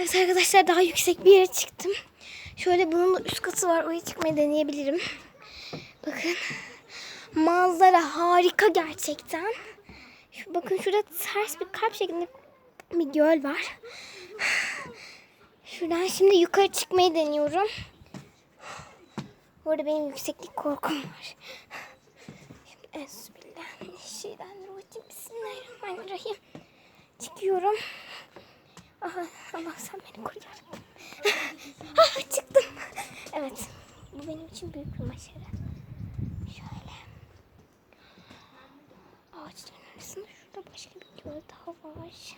Evet arkadaşlar daha yüksek bir yere çıktım. Şöyle bunun da üst katı var. Oraya çıkmayı deneyebilirim. Bakın. Manzara harika gerçekten. Şu, bakın şurada ters bir kalp şeklinde bir göl var. Şuradan şimdi yukarı çıkmayı deniyorum. Bu arada benim yükseklik korkum var. Şimdi. Bismillahirrahmanirrahim. Çıkıyorum. Allah sen beni yarabbim. ah, çıktım. Evet. Bu benim için büyük bir başarı. Şöyle. Ağaçların arasında şurada başka bir göl daha var.